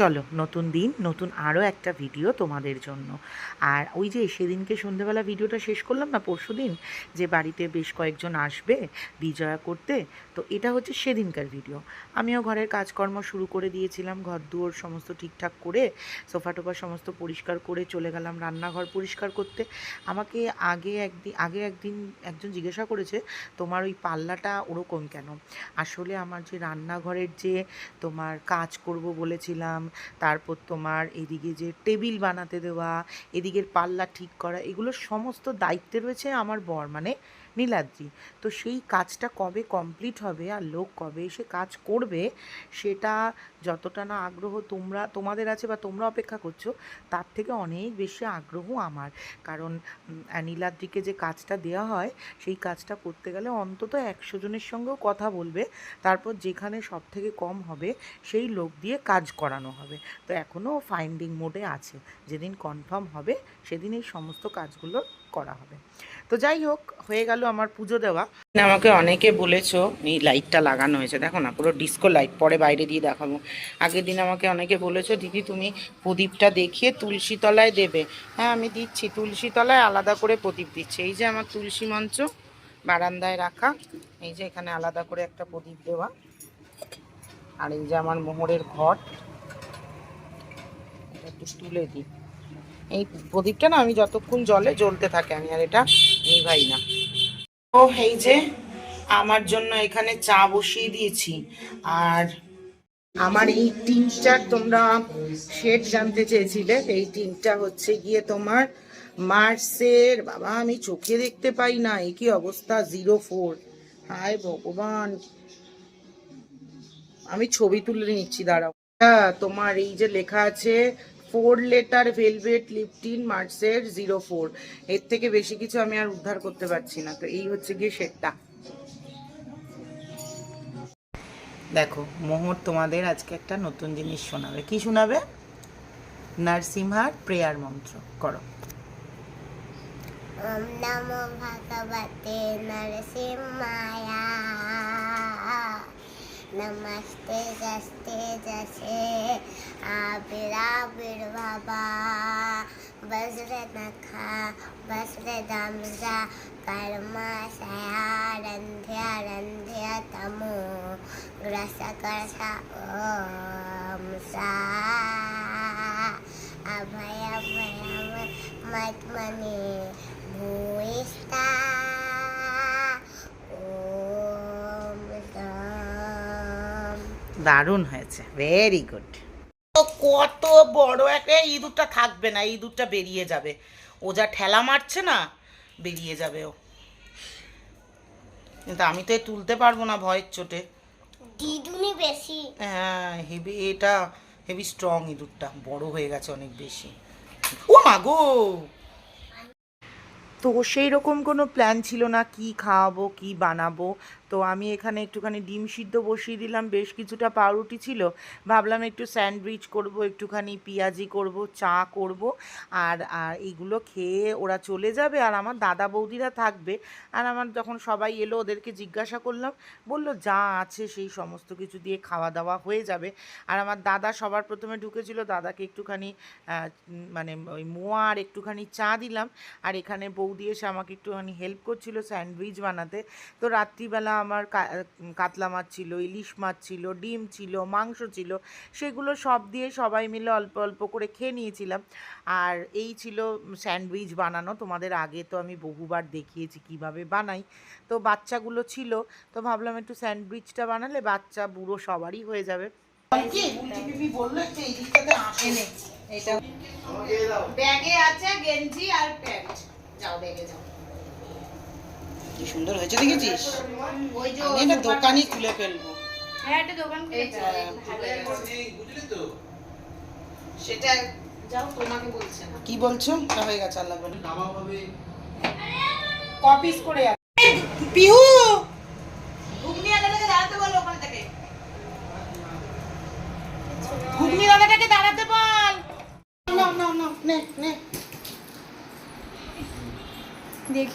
চলো, নতুন দিন, নতুন আরও একটা ভিডিও তোমাদের জন্য। আর ওই যে সেদিনকে সন্ধেবেলা ভিডিওটা শেষ করলাম না, পরশু দিন, যে বাড়িতে বেশ কয়েকজন আসবে বিজয়া করতে, তো এটা হচ্ছে সেদিনকার ভিডিও আমিও ঘরের কাজকর্ম শুরু করে দিয়েছিলাম ঘর দুয়ার সমস্ত ঠিকঠাক করে, সোফা টোফা সমস্ত পরিষ্কার করে চলে গেলাম রান্নাঘর পরিষ্কার করতে। আমাকে আগে একদিন আগে একদিন একজন জিজ্ঞাসা করেছে, তোমার ওই পাল্লাটা ওরকম কেন? আসলে আমার যে রান্নাঘরের যে তোমার কাজ করব বলেছিলাম তারপর তোমার এদিকে যে টেবিল বানাতে দেওয়া, এদিকের পাল্লা ঠিক করা, এগুলো সমস্ত দায়িত্বে রয়েছে আমার বর মানে নীলাদ্রি। তো সেই কাজটা কবে কমপ্লিট হবে আর লোক কবে এসে কাজ করবে, সেটা যতটা না আগ্রহ তোমরা, তোমাদের আছে বা তোমরা অপেক্ষা করছ, তার থেকে অনেক বেশি আগ্রহ আমার। কারণ নীলাদ্রিকে যে কাজটা দেওয়া হয়, সেই কাজটা করতে গেলে অন্তত একশো জনের সঙ্গেও কথা বলবে। তারপর যেখানে সব থেকে কম হবে, সেই লোক দিয়ে কাজ করানো হবে। তো এখনও ফাইন্ডিং মোডে আছে। যেদিন কনফার্ম হবে, সেদিন এই সমস্ত কাজগুলো করা হবে। তো যাই হোক, হয়ে গেল আমার পুজো দেওয়া। আমাকে অনেকে বলেছ, এই লাইটটা লাগানো হয়েছে। দেখো না, পুরো ডিস্কো লাইট পরে বাইরে দিয়ে দেখাবো। আগের দিন আমাকে অনেকে বলেছ, দিদি, তুমি প্রদীপটা দেখিয়ে তুলসী তলায় দেবে। হ্যাঁ আমি দিচ্ছি, তুলসী তলায় আলাদা করে প্রদীপ দিচ্ছি। এই যে আমার তুলসী মঞ্চ, বারান্দায় রাখা, এই যে এখানে আলাদা করে একটা প্রদীপ দেওয়া। আর এই যে আমার মোহরের ঘট একটু তুলে দিই। এই প্রদীপটা না, আমি যতক্ষণ জলে জ্বলতে থাকে, আমি আর এটা নিভাই না। ও এই যে, আমার জন্য এখানে চা বসিয়ে দিয়েছি। আর আমার এই টিনটার তোমরা শেড জানতে চেয়েছিলে। এই টিনটা হচ্ছে গিয়ে তোমার মার্সের, বাবা, আমি চোখে দেখতে পাই না এই কি অবস্থা, জিরো ফোর। হায় ভগবান। আমি ছবি তুলে নিচ্ছি, দাঁড়াও। হ্যাঁ তোমার এই যে লেখা আছে four letter velvet lip tint মার্সের zero four এর থেকে বেশি কিছু আমি আর উদ্ধার করতে পারছি না। তো এই হচ্ছে গিয়ে শেডটা। দেখো, মোহর তোমাদের আজকে একটা নতুন জিনিস শোনাবে। কি শোনাবে? নরসিংহার প্রেয়ার মন্ত্র, করো। ভগবতে নরসিংহায়। નમસ્તે જસ્તે જશે આબિરા બિરવાબા વજ્ર નખા વસ્ત્ર ધમઝા કર્મ સયા રંધ્ય રંધ્ય તમો ગ્રસ કરશા ઓમ સા અભય ભયમ મત મને ભૂયિષ્ઠા দারুণ হয়েছে। ভেরি গুড কত বড় একটা ইঁদুরটা থাকবে না ইঁদুরটা বেরিয়ে যাবে। ও যা ঠেলা মারছে না বেরিয়ে যাবে ও। কিন্তু আমি তো তুলতে পারব না ভয়ের চোটে। দিদুনি বেশি। হ্যাঁ হেভি এটা হেভি স্ট্রং ইঁদুরটা বড় হয়ে গেছে অনেক বেশি। ও মা গো! তো সেই রকম কোনো প্ল্যান ছিল না কি খাওয়াবো কি বানাবো? তো আমি এখানে একটুখানি ডিম সিদ্ধ বসিয়ে দিলাম, বেশ কিছুটা পাউরুটি ছিল। ভাবলাম একটু স্যান্ডউইচ করব, একটুখানি পেঁয়াজি করব, চা করব আর আর এইগুলো খেয়ে ওরা চলে যাবে আর আমার দাদা বৌদিরা থাকবে। আর আমার যখন সবাই এলো, ওদেরকে জিজ্ঞাসা করলাম, বলল যা আছে সেই সমস্ত কিছু দিয়ে খাওয়া দাওয়া হয়ে যাবে। আর আমার দাদা সবার প্রথমে ঢুকেছিল, দাদাকে একটুখানি মানে ওই মোয়া আর একটুখানি চা দিলাম। আর এখানে বৌদি এসে আমাকে একটুখানি হেল্প করছিল স্যান্ডউইচ বানাতে। তো রাত্রিবেলা আমার কা- কাতলা মাছ ছিল ইলিশ মাছ ছিল ডিম ছিল মাংস ছিল সেগুলো সব দিয়ে সবাই মিলে অল্প অল্প করে খেয়ে নিয়েছিলাম। আর এই ছিল স্যান্ডউইচ বানানো। তোমাদের আগে তো আমি বহুবার দেখিয়েছি কীভাবে বানাই। তো বাচ্চাগুলো ছিল তো ভাবলাম একটু স্যান্ডউইচটা বানালে বাচ্চা বুড়ো সবারই হয়ে যাবে। এটা ব্যাগে আছে গেঞ্জি আর প্যান্ট। যাও ব্যাগে যাও। কি সুন্দর হয়েছে দেখেছিস? ওই যে আমি এটা দোকানই খুলে ফেলব। হ্যাঁ একটা দোকান খুলেছে সেটা যাও তোমাকে বলছে না। কি বলছো? তা হয়ে গেছে আল্লাহ বলে। কপিস করে আছে পিহু ঘুগনি দাদাকে দাঁড়াতে বল ওখানে থেকে ঘুগনি দাদাটাকে দাঁড়াতে বল না না না নে নে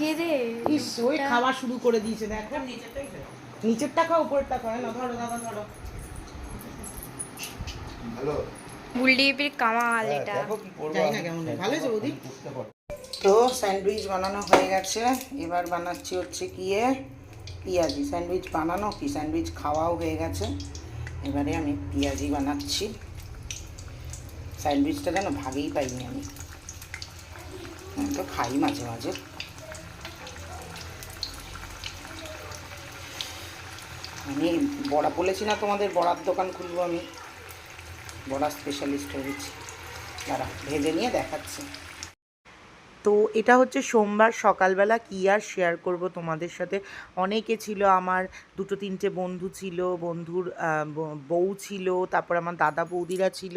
দেখিয়ে দে ইস ওই খাওয়া শুরু করে দিয়েছে দেখো। নিচেরটা খাও উপরেরটা খাও। না ধরো দাদা ধরো। হ্যালো বুলডিপির কামাল হ্যাঁ, এটা। দেখো কি করব জানি না কেমন ভালো হয়েছে বৌদি? তো স্যান্ডউইচ বানানো হয়ে গেছে। এবার বানাচ্ছি হচ্ছে কি এ? পেঁয়াজি। স্যান্ডউইচ বানানো কি? স্যান্ডউইচ খাওয়াও হয়ে গেছে। এবারে আমি পেঁয়াজি বানাচ্ছি। স্যান্ডউইচটা যেন ভাগেই পাইনি আমি। আমি তো খাই মাঝে মাঝে। আমি বড়া বলেছি না তোমাদের, বড়ার দোকান খুলবো আমি। বড়া স্পেশালিস্ট হয়েছি তারা ভেজে নিয়ে দেখাচ্ছি। তো এটা হচ্ছে সোমবার সকালবেলা কি আর শেয়ার করব তোমাদের সাথে। অনেকে ছিল আমার দুটো তিনটে বন্ধু ছিল, বন্ধুর বউ ছিল, তারপর আমার দাদা বৌদিরা ছিল।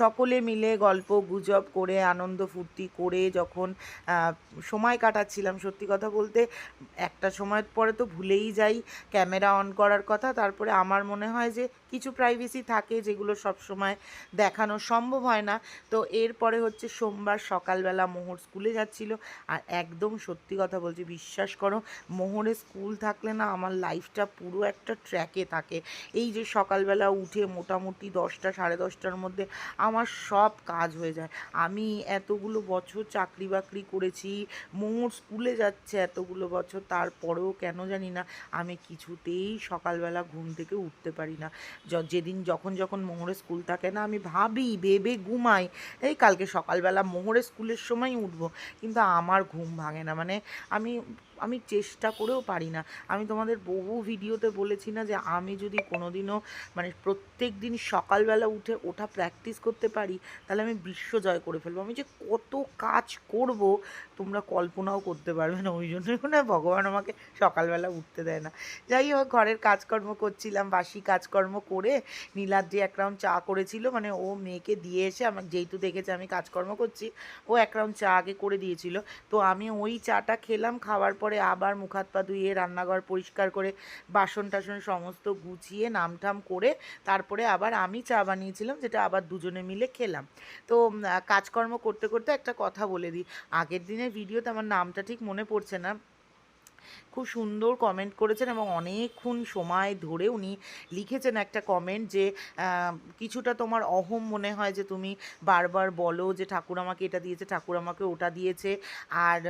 সকলে মিলে গল্প গুজব করে, আনন্দ ফুর্তি করে যখন সময় কাটাচ্ছিলাম সত্যি কথা বলতে। একটা সময়ের পরে তো ভুলেই যাই, ক্যামেরা অন করার কথা। তারপরে আমার মনে হয় যে কিছু প্রাইভেসি থাকে যেগুলো সব সময় দেখানো সম্ভব হয় না। তো এরপরে হচ্ছে সোমবার সকালবেলা মোহর স্কুলে যাচ্ছিল। আর একদম সত্যি কথা বলছি, বিশ্বাস করো, মোহরে স্কুল থাকলে না আমার লাইফটা পুরো একটা ট্র্যাকে থাকে। এই যে সকালবেলা উঠে মোটামুটি দশটা, সাড়ে দশটার মধ্যে আমার সব কাজ হয়ে যায়। আমি এতগুলো বছর চাকরি বাকরি করেছি, মোহর স্কুলে যাচ্ছে এতগুলো বছর, তারপরেও কেন জানি না আমি কিছুতেই সকালবেলা ঘুম থেকে উঠতে পারি না। যেদিন যখন যখন মোহরে স্কুল থাকে না, আমি ভাবি, ভেবে ঘুমাই, এই কালকে সকালবেলা মোহরে স্কুলের সময় উঠবো। কিন্তু আমার ঘুম ভাঙে না। মানে আমি আমি চেষ্টা করেও পারি না। আমি তোমাদের বহু ভিডিওতে বলেছি না যে আমি যদি কোনোদিনও মানে প্রত্যেক দিন সকালবেলা উঠে ওঠা প্র্যাকটিস করতে পারি, তাহলে আমি বিশ্ব জয় করে ফেলব। আমি যে কত কাজ করব, তোমরা কল্পনাও করতে পারবে না। ওই জন্যই না ভগবান আমাকে সকালবেলা উঠতে দেয় না। যাই হোক, ঘরের কাজকর্ম করছিলাম, বাসি কাজকর্ম করে নীলাদ্রি এক রাউন্ড চা করেছিল। মানে ও মেয়েকে দিয়ে এসে আমার যেহেতু দেখেছে আমি কাজকর্ম করছি, ও এক রাউন্ড চা আগে করে দিয়েছিল। তো আমি ওই চাটা খেলাম, খাওয়ার আবার মুখ হাত পা ধুয়ে রান্নাঘর পরিষ্কার করে বাসন টাসন সমস্ত গুছিয়ে, নামঠাম করে তারপরে আবার আমি চা বানিয়েছিলাম, যেটা আবার দুজনে মিলে খেলাম। তো কাজকর্ম করতে করতে একটা কথা বলে দিই। আগের দিনের ভিডিওতে আমার নামটা ঠিক মনে পড়ছে না। খুব সুন্দর কমেন্ট করেছেন এবং অনেকক্ষণ সময় ধরে উনি লিখেছেন একটা কমেন্ট যে কিছুটা তোমার অহম মনে হয় যে তুমি বারবার বলো যে ঠাকুর আমাকে এটা দিয়েছে, ঠাকুর আমাকে ওটা দিয়েছে। আর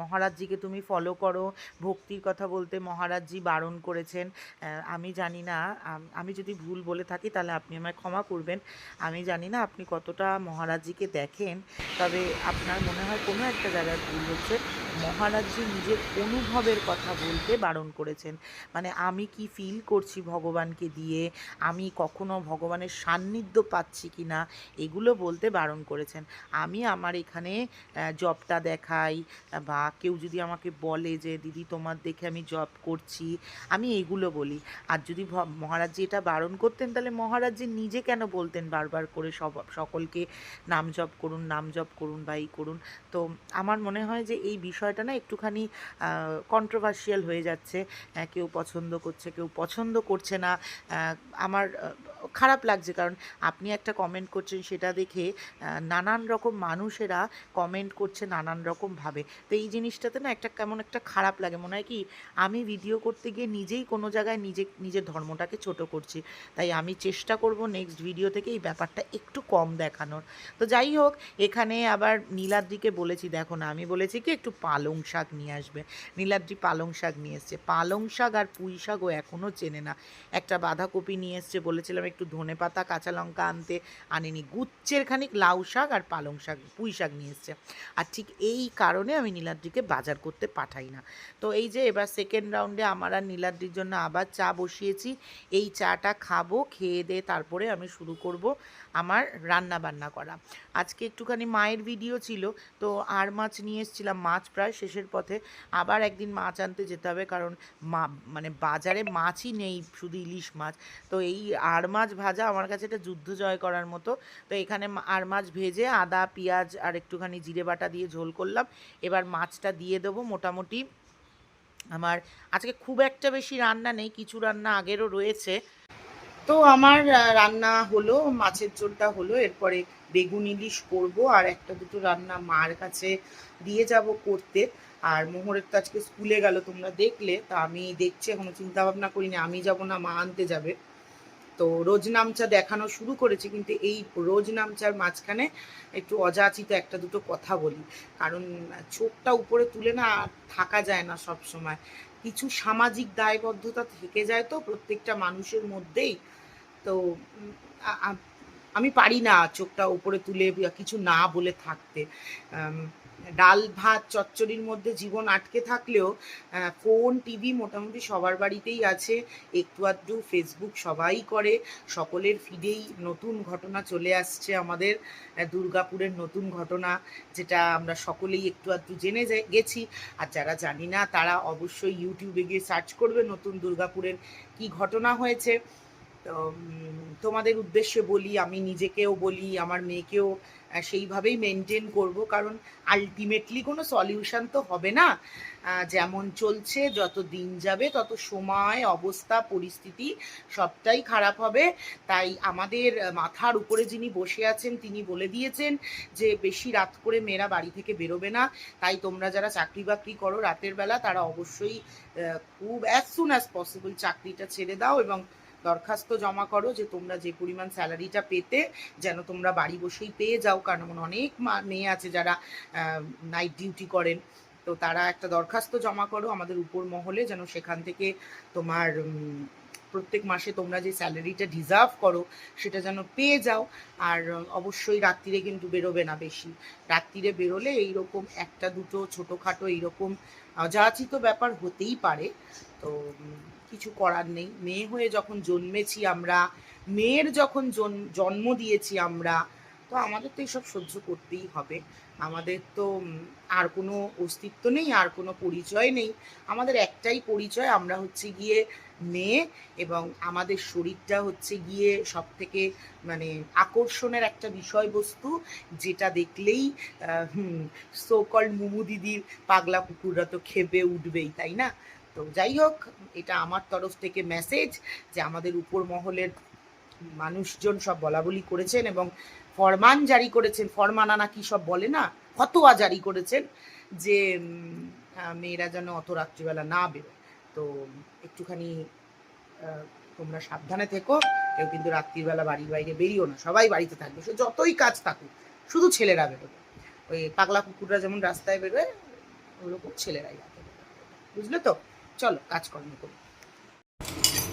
মহারাজজিকে তুমি ফলো করো। ভক্তির কথা বলতে মহারাজজি বারণ করেছেন। আমি জানি না আমি যদি ভুল বলে থাকি তাহলে আপনি আমায় ক্ষমা করবেন। আমি জানি না আপনি কতটা মহারাজজিকে দেখেন, তবে আপনার মনে হয় কোনো একটা জায়গায় ভুল হচ্ছে। মহারাজজি নিজের অনুভবের কথা বলতে বারণ করেছেন। মানে আমি কি ফিল করছি ভগবানকে দিয়ে? আমি কখনো ভগবানের সান্নিধ্য পাচ্ছি কি না এগুলো বলতে বারণ করেছেন। আমি আমার এখানে জবটা দেখাই, বা কেউ যদি আমাকে বলে যে, দিদি, তোমার দেখে আমি জব করছি, আমি এগুলো বলি। আর যদি মহারাজজি এটা বারণ করতেন, তাহলে মহারাজজি নিজে কেন বলতেন বারবার করে সব, সকলকে, নাম জপ করুন, নাম জপ করুন, বা এই করুন। তো আমার মনে হয় যে এই বিষয়টা না একটুখানি কন্ট্রোভার্সিয়াল হয়ে যাচ্ছে কেউ পছন্দ করছে কেউ পছন্দ করছে না। আমার খারাপ লাগছে। কারণ আপনি একটা কমেন্ট করছেন সেটা দেখে নানান রকম মানুষেরা কমেন্ট করছে নানান রকমভাবে তো এই জিনিসটাতে না একটা কেমন একটা খারাপ লাগে। মনে হয় কি, আমি ভিডিও করতে গিয়ে নিজেই কোনো জায়গায় নিজে, নিজের ধর্মটাকে ছোট করছি। তাই আমি চেষ্টা করব নেক্সট ভিডিও থেকে এই ব্যাপারটা একটু কম দেখানোর। তো যাই হোক, এখানে আবার নীলাদ্রিকে বলেছি, দেখো না, আমি বলেছি কি, একটু পালং শাক নিয়ে আসবে। নীলাদ্রি পালং শাক নিয়ে এসছে। পালং শাক আর পুঁই শাকও এখনও চেনে না। একটা বাঁধাকপি নিয়ে এসছে বলেছিলাম একটু ধনে পাতা, কাঁচা লঙ্কা আনতে আনিনি। গুচ্ছের খানিক লাউ শাক আর পালং শাক, পুঁই শাক নিয়ে এসছে। আর ঠিক এই কারণে আমি নীলাদ্রিকে বাজার করতে পাঠাই না। তো এই যে এবার সেকেন্ড রাউন্ডে আমার আর নীলাদ্রির জন্য আবার চা বসিয়েছি। এই চাটা খাব, খেয়ে দিয়ে তারপরে আমি শুরু করব আমার রান্না বান্না করা। আজকে একটুখানি মায়ের ভিডিও ছিল, তো আর মাছ নিয়ে এসেছিলাম, মাছ প্রায় শেষের পথে। আবার একদিন মাছ আনতে যেতে হবে, কারণ মা মানে বাজারে মাছই নেই, শুধু ইলিশ মাছ। তো এই আর মাছ ভাজা আমার কাছে এটা যুদ্ধ জয় করার মতো। তো এখানে আর মাছ ভেজে আদা, পেঁয়াজ আর একটুখানি জিরে বাটা দিয়ে ঝোল করলাম। এবার মাছটা দিয়ে দেবো মোটামুটি। আমার আজকে খুব একটা বেশি রান্না নেই, কিছু রান্না আগেরও রয়েছে। তো আমার রান্না হলো, মাছের ঝোলটা হলো। এরপরে বেগুন ইলিশ করব আর একটা দুটো রান্না মার কাছে দিয়ে যাব করতে। আর মোহরের তো আজকে স্কুলে গেল, তোমরা দেখলে। তা আমি দেখছি, এখনও চিন্তা ভাবনা করিনি। আমি যাব না, মা আনতে যাবে। তো রোজ নামচা দেখানো শুরু করেছি, কিন্তু এই রোজ নামচার মাঝখানে একটু অযাচিত একটা দুটো কথা বলি। কারণ চোখটা উপরে তুলে না থাকা যায় না সব সময় কিছু সামাজিক দায়বদ্ধতা থেকে যায় তো প্রত্যেকটা মানুষের মধ্যেই। তো আমি পারি না চোখটা উপরে তুলে কিছু না বলে থাকতে। ডাল, ভাত, চচ্চড়ির মধ্যে জীবন আটকে থাকলেও ফোন, টিভি মোটামুটি সবার বাড়িতেই আছে। একটু আধটু ফেসবুক সবাই করে। সকলের ফিডেই নতুন ঘটনা চলে আসছে আমাদের দুর্গাপুরের নতুন ঘটনা, যেটা আমরা সকলেই একটু আধটু জেনে গেছি। আর যারা জানি না, তারা অবশ্যই ইউটিউবে গিয়ে সার্চ করবে নতুন দুর্গাপুরের কি ঘটনা হয়েছে। তোমাদের উদ্দেশ্যে বলি, আমি নিজেকেও বলি, আমার মেয়েকেও সেইভাবেই মেনটেন করব। কারণ আলটিমেটলি কোনো সলিউশন তো হবে না। যেমন চলছে, যত দিন যাবে, তত সময়, অবস্থা, পরিস্থিতি সবটাই খারাপ হবে। তাই আমাদের মাথার উপরে যিনি বসে আছেন, তিনি বলে দিয়েছেন যে, বেশি রাত করে মেয়েরা বাড়ি থেকে বেরোবে না। তাই তোমরা যারা চাকরি বাকরি করো, রাতের বেলা তারা অবশ্যই খুব অ্যাজ সুন অ্যাজ পসিবল চাকরিটা ছেড়ে দাও এবং দরখাস্ত জমা করো যে তোমরা যে পরিমাণ স্যালারিটা পেতে, যেন তোমরা বাড়ি বসেই পেয়ে যাও, কারণ অনেক মেয়ে আছে যারা নাইট ডিউটি করেন। তো তারা একটা দরখাস্ত জমা করো আমাদের উপর মহলে, যেন সেখান থেকে তোমার প্রত্যেক মাসে তোমরা যে স্যালারিটা ডিজার্ভ করো, সেটা যেন পেয়ে যাও। আর অবশ্যই রাত্রিরে কিন্তু বেরোবে না বেশি। রাত্রিরে বেরোলে এইরকম একটা দুটো ছোটোখাটো এইরকম, অযাচিত ব্যাপার হতেই পারে। তো কিছু করার নেই। মেয়ে হয়ে যখন জন্মেছি আমরা, মেয়ের যখন জন্ম দিয়েছি আমরা, তো আমাদের তো এসব সহ্য করতেই হবে। আমাদের তো আর কোনো অস্তিত্ব নেই, আর কোনো পরিচয় নেই। আমাদের একটাই পরিচয়, আমরা হচ্ছে গিয়ে মেয়ে এবং আমাদের শরীরটা হচ্ছে গিয়ে সব থেকে মানে আকর্ষণের একটা বিষয়বস্তু, যেটা দেখলেই সোকল মুমু দিদির পাগলা কুকুররা তো খেপে উঠবেই, তাই না? তো যাই হোক, এটা আমার তরফ থেকে মেসেজ যে আমাদের উপর মহলের মানুষজন সব বলা বলি করেছেন এবং ফরমান জারি করেছেন, ফরমানা না কি সব বলে না, ফতোয়া জারি করেছেন যে মেয়েরা যেন অত রাত্রিবেলা না বেরোয়। তো একটুখানি তোমরা সাবধানে থেকো, কেউ কিন্তু রাত্রিবেলা বাড়ির বাইরে বেরিও না, সবাই বাড়িতে থাকবে, সে যতই কাজ থাকুক, শুধু ছেলেরা বেরোবে। ওই পাগলা কুকুররা যেমন রাস্তায় বেরোয়, ওরকম ছেলেরাই বুঝলে তো? চলো, কাজকর্ম করি।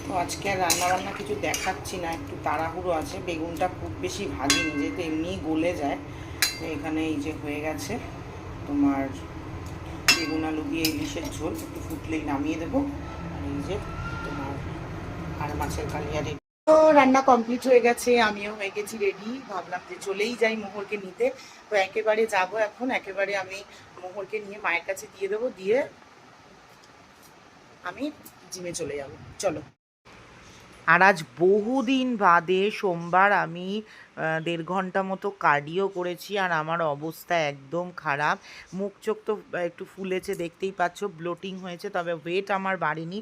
তো আজকে আর রান্নাবান্না কিছু দেখাচ্ছি না, একটু তাড়াহুড়ো আছে, বেগুনটা খুব বেশি ভাজিনি, যেহেতু এমনিই গলে যায়, তো এখানে এই যে হয়ে গেছে তোমার বেগুন আলু দিয়ে ইলিশের ঝোল, একটু ফুটলেই নামিয়ে দেবো, আর এই যে তোমার আর মাছের কালিয়া রেডি। তো রান্না কমপ্লিট হয়ে গেছে, আমিও হয়ে গেছি রেডি, ভাবলাম যে চলেই যাই মোহরকে নিতে, তো একেবারে যাব এখন, একেবারে আমি মোহরকে নিয়ে মায়ের কাছে দিয়ে দেবো, দিয়ে আমি জিমে চলে যাব। চলো। আর আজ বহুদিন বাদে সোমবার আমি দেড় ঘণ্টা মতো কার্ডিও করেছি আর আমার অবস্থা একদম খারাপ। মুখ চোখ তো একটু ফুলেছে, দেখতেই পাচ্ছ ব্লোটিং হয়েছে, তবে ওয়েট আমার বাড়েনি।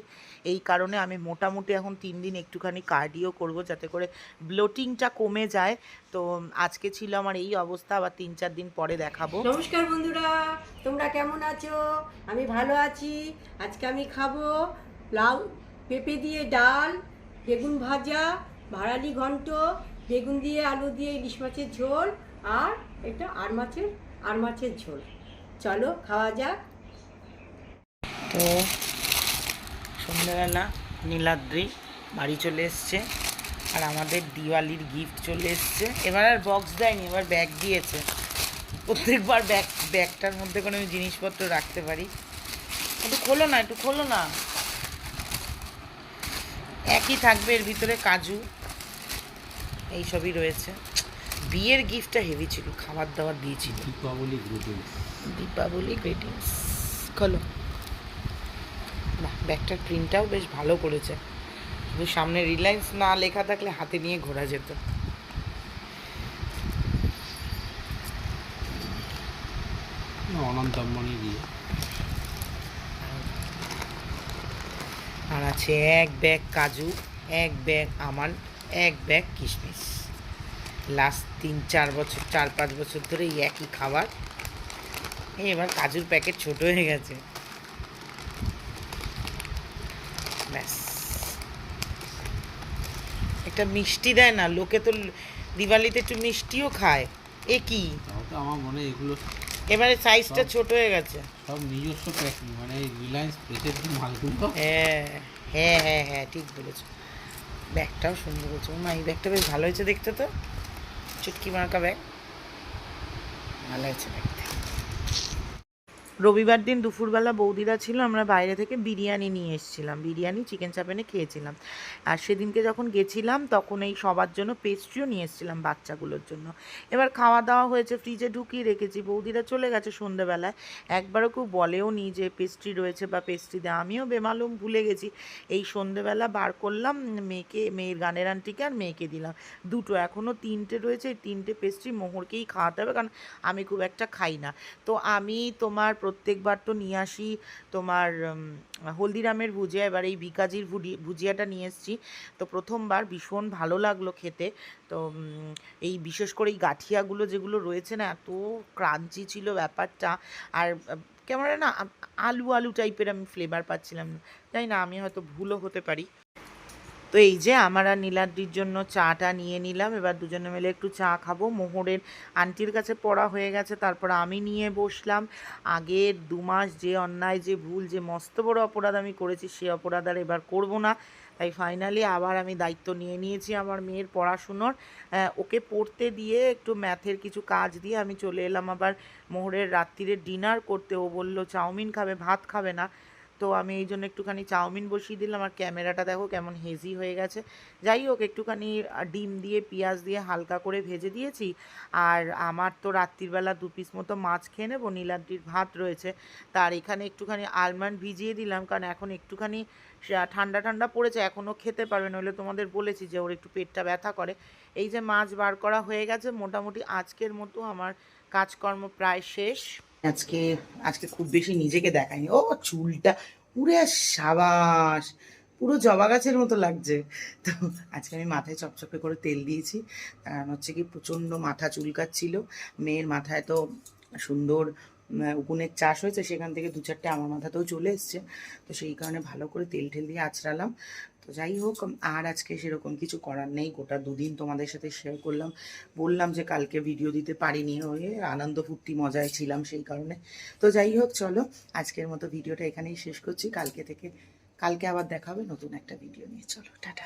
এই কারণে আমি মোটামুটি এখন তিন দিন একটুখানি কার্ডিও করব যাতে করে ব্লোটিংটা কমে যায়। তো আজকে ছিল আমার এই অবস্থা, আবার তিন চার দিন পরে দেখাবো। নমস্কার বন্ধুরা, তোমরা কেমন আছো? আমি ভালো আছি। আজকে আমি খাব লাউ, পেঁপে দিয়ে ডাল, বেগুন ভাজা, ভাড়ালি ঘন্ট বেগুন দিয়ে, আলু দিয়ে, ইলিশ মাছের ঝোল আর এটা আর মাছের আর মাছের ঝোল। চলো খাওয়া যাক। তো সন্ধ্যাবেলা নীলাদ্রি বাড়ি চলে এসছে আর আমাদের দিওয়ালির গিফট চলে এসছে। এবার আর বক্স দেয়নি, এবার ব্যাগ দিয়েছে। প্রত্যেকবার ব্যাগ ব্যাগটার মধ্যে কোনো আমি জিনিসপত্র রাখতে পারি। একটু খোলো না, একটু খোলো না। একই থাকবে, এর ভিতরে কাজু। এইসবই রয়েছে। বিয়ের গিফটটা হেভি ছিল খাবার দাবার দিয়েছিল। দীপাবলি গ্রিটিংস দীপাবলি গ্রিটিংস খোলো। বাহ ব্যাগটার প্রিন্টটাও বেশ ভালো করেছে শুধু সামনে রিলায়েন্স না লেখা থাকলে হাতে নিয়ে ঘোরা যেত। অনন্ত আম্বানি দিয়ে আর আছে এক ব্যাগ কাজু এক ব্যাগ আমাল এক ব্যাগ কিশমিশ। লাস্ট তিন চার বছর চার পাঁচ বছর ধরে এই একই খাবার। এই এবার কাজুর প্যাকেট ছোট হয়ে গেছে। ব্যাস। একটা মিষ্টি দেয় না লোকে তো দিওয়ালিতে একটু মিষ্টিও খায়। এ কি? আমার মনে এগুলো এবারে সাইজটা ছোট হয়ে গেছে। সব নিজস্ব প্যাকিং মানে রিলায়েন্স প্রেসের মালগুলো। হ্যাঁ হ্যাঁ হ্যাঁ হ্যাঁ ঠিক বলেছ। ব্যাগটাও সুন্দর হয়েছে। মা, এই ব্যাগটা বেশ ভালো হয়েছে দেখতে তো। চুটকি মার্কা ব্যাগ। ভালো হয়েছে দেখতে রবিবার দিন দুপুরবেলা বৌদিরা ছিল, আমরা বাইরে থেকে বিরিয়ানি নিয়ে এসেছিলাম। বিরিয়ানি চিকেন চাপেনে খেয়েছিলাম। আর সেদিনকে যখন গেছিলাম, তখন এই সবার জন্য পেস্ট্রিও নিয়ে এসেছিলাম বাচ্চাগুলোর জন্য। এবার খাওয়া দাওয়া হয়েছে ফ্রিজে ঢুকিয়ে রেখেছি। বৌদিরা চলে গেছে সন্ধ্যেবেলায়। একবারও কেউ বলেও নি যে পেস্ট্রি রয়েছে বা পেস্ট্রি দেয় আমিও বেমালুম ভুলে গেছি। এই সন্ধেবেলা বার করলাম, মেয়েকে, মেয়ের গানের আন্টিকে আর মেয়েকে দিলাম। দুটো এখনও তিনটে রয়েছে, এই তিনটে পেস্ট্রি মোহরকেই খাওয়াতে হবে, কারণ আমি খুব একটা খাই না। তো আমি তোমার প্রত্যেকবার তো নিয়ে আসি তোমার হলদিরামের ভুজিয়া। এবার এই ভিকাজির ভুজিয়াটা নিয়ে এসেছি। তো প্রথমবার ভীষণ ভালো লাগল খেতে। তো এই বিশেষ করে এই গাঠিয়াগুলো যেগুলো রয়েছে না, এত ক্রাঞ্চি ছিল ব্যাপারটা। আর কেমন না আলু আলু টাইপের আমি ফ্লেভার পাচ্ছিলাম জানি না, আমি হয়তো ভুলও হতে পারি। তো এই যে আমার আর নীলাদ্রির জন্য চাটা নিয়ে নিলাম। এবার দুজনে মিলে একটু চা খাব। মোহরের আন্টির কাছে পড়া হয়ে গেছে, তারপর আমি নিয়ে বসলাম। আগের দু মাস যে অন্যায়, যে ভুল, যে মস্ত বড় অপরাধ আমি করেছি, সে অপরাধ আর এবার করব না। তাই ফাইনালি আবার আমি দায়িত্ব নিয়ে নিয়েছি আমার মেয়ের পড়াশুনোর। ওকে পড়তে দিয়ে একটু ম্যাথের কিছু কাজ দিয়ে আমি চলে এলাম। আবার মোহরের রাত্রিরে ডিনার করতে ও বলল, চাউমিন খাবে, ভাত খাবে না। তো আমি এই জন্য একটুখানি চাউমিন বসিয়ে দিলাম। আর ক্যামেরাটা দেখো কেমন হেজি হয়ে গেছে। যাই হোক, একটুখানি ডিম দিয়ে, পেঁয়াজ দিয়ে হালকা করে ভেজে দিয়েছি। আর আমার তো রাত্রিবেলা দু পিস মতো মাছ খেয়ে নেব। নীলাদ্রির ভাত রয়েছে। তার এখানে একটুখানি আলমন্ড ভিজিয়ে দিলাম। কারণ এখন একটুখানি ঠান্ডা ঠান্ডা পড়েছে। এখনও খেতে পারবে নইলে তোমাদের বলেছি যে ওর একটু পেটটা ব্যথা করে। এই যে মাছ বার করা হয়ে গেছে, মোটামুটি আজকের মতো আমার কাজকর্ম প্রায় শেষ। আজকে আজকে খুব বেশি নিজেকে দেখায়নি ও, চুলটা পুরো সাবাস, পুরো জবা গাছের মতো লাগছে। তো আজকে আমি মাথায় চপচপে করে তেল দিয়েছি। কারণ হচ্ছে কি, প্রচণ্ড মাথা চুলকাচ্ছিল মেয়ের মাথায় তো সুন্দর উকুনের চাষ হয়েছে, সেখান থেকে দু চারটে আমার মাথাতেও চলে এসছে। তো সেই কারণে ভালো করে তেল ঠেল দিয়ে আঁচড়ালাম। তো যাই হোক আর আজকে সেরকম কিছু করার নেই। গোটা দুদিন তোমাদের সাথে শেয়ার করলাম। বললাম যে কালকে ভিডিও দিতে পারিনি হয়ে আনন্দ ফুর্তি মজায় ছিলাম সেই কারণে। তো যাই হোক, চলো, আজকের মতো ভিডিওটা এখানেই শেষ করছি। কালকে থেকে, কালকে আবার দেখাবে নতুন একটা ভিডিও নিয়ে। চলো, টাটা।